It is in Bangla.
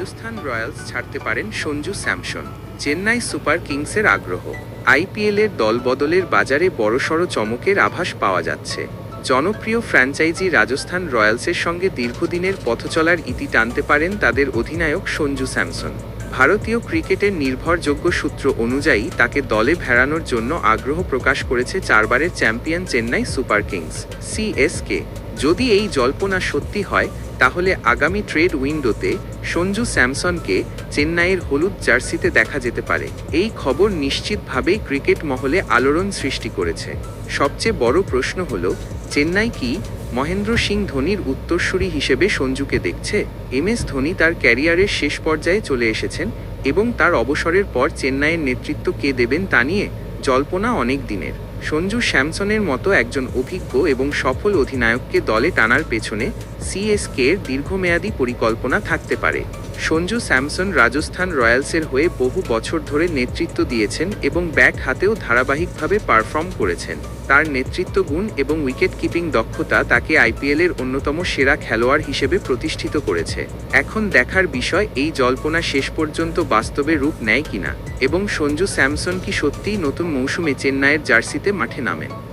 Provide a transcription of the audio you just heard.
রাজস্থান রয়্যালস ছাড়তে পারেন সঞ্জু স্যামসন, চেন্নাই সুপার কিংসের আগ্রহ। আইপিএলের দলবদলের বাজারে বড়সড় চমকের আভাস পাওয়া যাচ্ছে। জনপ্রিয় ফ্র্যাঞ্চাইজি রাজস্থান রয়্যালসের সঙ্গে দীর্ঘদিনের পথচলার ইতি টানতে পারেন তাদের অধিনায়ক সঞ্জু স্যামসন। ভারতীয় ক্রিকেটের নির্ভরযোগ্য সূত্র অনুযায়ী তাকে দলে ভেড়ানোর জন্য আগ্রহ প্রকাশ করেছে চারবারের champion Chennai super kings CSK যদি এই জল্পনা সত্যি হয় তাহলে আগামী ট্রেড উইন্ডোতে সঞ্জু স্যামসনকে চেন্নাইয়ের হলুদ জার্সিতে দেখা যেতে পারে। এই খবর নিশ্চিতভাবেই ক্রিকেট মহলে আলোড়ন সৃষ্টি করেছে। সবচেয়ে বড় প্রশ্ন হল, চেন্নাই কি মহেন্দ্র সিং ধোনির উত্তরসূরি হিসেবে সঞ্জুকে দেখছে? এম এস ধোনি তার ক্যারিয়ারের শেষ পর্যায়ে চলে এসেছেন এবং তার অবসরের পর চেন্নাইয়ের নেতৃত্ব কে দেবেন তা নিয়ে জল্পনা অনেক দিনের। সঞ্জু স্যামসনের মতো একজন অভিজ্ঞ এবং সফল অধিনায়ককে দলে টানার পেছনে সিএসকে এর দীর্ঘমেয়াদী পরিকল্পনা থাকতে পারে। সঞ্জু স্যামসন রাজস্থান রয়্যালসের হয়ে বহু বছর ধরে নেতৃত্ব দিয়েছেন এবং ব্যাট হাতেও ধারাবাহিকভাবে পারফর্ম করেছেন। তার নেতৃত্ব গুণ এবং উইকেট কিপিং দক্ষতা তাকে আইপিএলের অন্যতম সেরা খেলোয়াড় হিসেবে প্রতিষ্ঠিত করেছে। এখন দেখার বিষয়, এই জল্পনা শেষ পর্যন্ত বাস্তবে রূপ নেয় কিনা? এবং সঞ্জু স্যামসন কি সত্যিই নতুন মৌসুমে চেন্নাইয়ের জার্সিতে মাঠে নামেন?